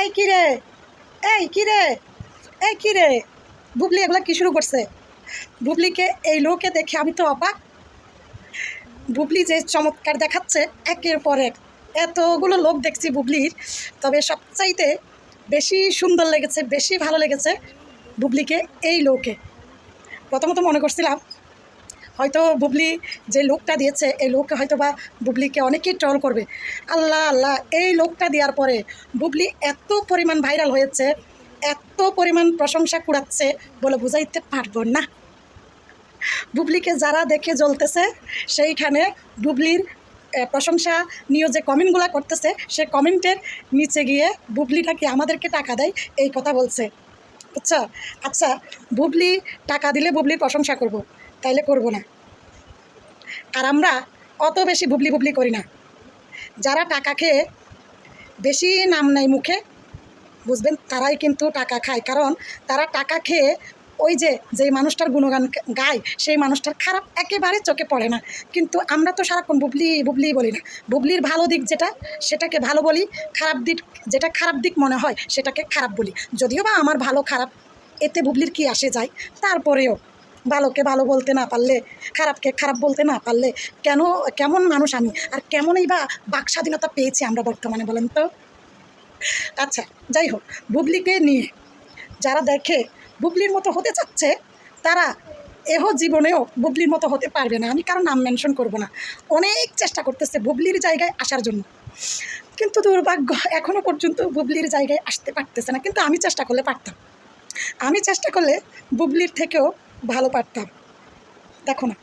এই কিরে এই কিরে এই কিরে বুবলি এগুলা কি শুরু করছে? বুবলিকে এই লোকে দেখে আমি তো অবাক। বুবলি যে চমৎকার দেখাচ্ছে, একের পর এক। এতগুলো লোক দেখছি বুবলির, তবে সবচাইতে বেশি সুন্দর লেগেছে, বেশি ভালো লেগেছে বুবলিকে এই লোকে। প্রথমত মনে করছিলাম হয়তো বুবলি যে লোকটা দিয়েছে, এই লোককে হয়তো বা বুবলিকে অনেকেই ট্রল করবে। আল্লাহ আল্লাহ, এই লোকটা দেওয়ার পরে বুবলি এত পরিমাণ ভাইরাল হয়েছে, এত পরিমাণ প্রশংসা কুড়াচ্ছে বলে বুঝাইতে পারব না। বুবলিকে যারা দেখে জ্বলতেছে, সেইখানে বুবলির প্রশংসা নিয়ে যে কমেন্টগুলো করতেছে, সে কমেন্টের নিচে গিয়ে বুবলি নাকি আমাদেরকে টাকা দেয়, এই কথা বলছে। আচ্ছা আচ্ছা বুবলি টাকা দিলে বুবলির প্রশংসা করব। তাইলে করব না। আর আমরা অত বেশি বুবলি বুবলি করি না। যারা টাকা খেয়ে বেশি নাম নেয় মুখে, বুঝবেন, তারাই কিন্তু টাকা খায়। কারণ তারা টাকা খেয়ে ওই যে, যেই মানুষটার গুণগান গায়, সেই মানুষটার খারাপ একেবারে চোখে পড়ে না। কিন্তু আমরা তো সারাক্ষণ বুবলি বুবলি বলি না। বুবলির ভালো দিক যেটা, সেটাকে ভালো বলি, খারাপ দিক, যেটা খারাপ দিক মনে হয়, সেটাকে খারাপ বলি। যদিও বা আমার ভালো খারাপ, এতে বুবলির কি আসে যায়? তারপরেও ভালোকে ভালো বলতে না পারলে, খারাপকে খারাপ বলতে না পারলে কেন, কেমন মানুষ আমি? আর কেমনই বা বাক স্বাধীনতা পেয়েছি আমরা বর্তমানে বলেন তো? আচ্ছা যাই হোক, বুবলিকে নিয়ে যারা দেখে বুবলির মতো হতে চাচ্ছে, তারা এহ জীবনেও বুবলির মতো হতে পারবে না। আমি কারও নাম মেনশন করব না। অনেক চেষ্টা করতেছে বুবলির জায়গায় আসার জন্য। কিন্তু দুর্ভাগ্য এখনও পর্যন্ত বুবলির জায়গায় আসতে পারতেছে না। কিন্তু আমি চেষ্টা করলে পারতাম। আমি চেষ্টা করলে বুবলির থেকেও ভালো পারতাম। দেখো না।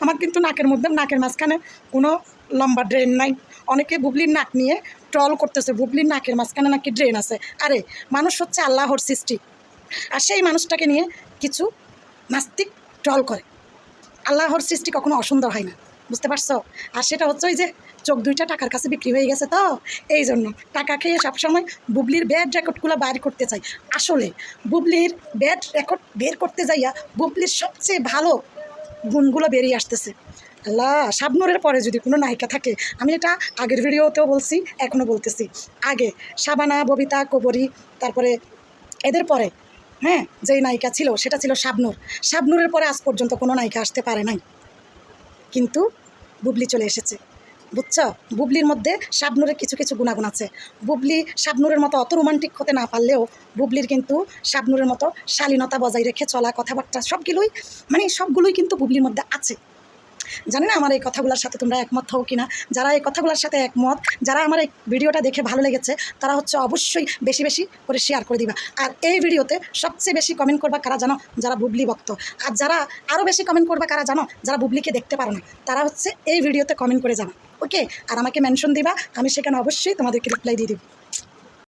আমার কিন্তু নাকের মধ্যে, নাকের মাঝখানে কোনো লম্বা ড্রেন নাই। অনেকে বুবলির নাক নিয়ে ট্রল করতেছে, বুবলির নাকের মাঝখানে নাকি ড্রেন আছে। আরে, মানুষ হচ্ছে আল্লাহর সৃষ্টি। আর সেই মানুষটাকে নিয়ে কিছু নাস্তিক ট্রল করে। আল্লাহর সৃষ্টি কখনো অসুন্দর হয় না। বুঝতে পারছ? আর সেটা হচ্ছে ওই যে চোখ দুইটা টাকার কাছে বিক্রি হয়ে গেছে তো, এই জন্য টাকা খেয়ে সবসময় বুবলির ব্যাড রেকর্ডগুলো বাইর করতে চাই। আসলে বুবলির ব্যাড রেকর্ড বের করতে যাইয়া বুবলির সবচেয়ে ভালো গুণগুলো বেরিয়ে আসতেছে। আল্লাহ, শাবনুরের পরে যদি কোনো নায়িকা থাকে, আমি এটা আগের ভিডিওতেও বলছি, এখনও বলতেছি। আগে শাবানা, ববিতা, কবরী, তারপরে এদের পরে হ্যাঁ যেই নায়িকা ছিল, সেটা ছিল শাবনুর। শাবনুরের পরে আজ পর্যন্ত কোনো নায়িকা আসতে পারে নাই। কিন্তু বুবলি চলে এসেছে। বুঝছ? বুবলির মধ্যে শাবনুরের কিছু কিছু গুণাগুণ আছে। বুবলি শাবনুরের মতো অত রোমান্টিক হতে না পারলেও বুবলির কিন্তু শাবনুরের মতো শালীনতা বজায় রেখে চলা, কথাবার্তা সবগুলোই মানে সবগুলোই কিন্তু বুবলির মধ্যে আছে। জানি না আমার এই কথাগুলোর সাথে তোমরা একমত হও কিনা? যারা এই কথাগুলোর সাথে একমত, যারা আমার এই ভিডিওটা দেখে ভালো লেগেছে, তারা হচ্ছে অবশ্যই বেশি বেশি করে শেয়ার করে দিবা। আর এই ভিডিওতে সবচেয়ে বেশি কমেন্ট করবা কারা জানো? যারা বুবলি ভক্ত। আর যারা আরও বেশি কমেন্ট করবা কারা জানো? যারা বুবলিকে দেখতে পারো না, তারা হচ্ছে এই ভিডিওতে কমেন্ট করে যাবা। ওকে আর আমাকে মেনশন দিবা, আমি সেখানে অবশ্যই তোমাদেরকে রিপ্লাই দিয়ে দিব।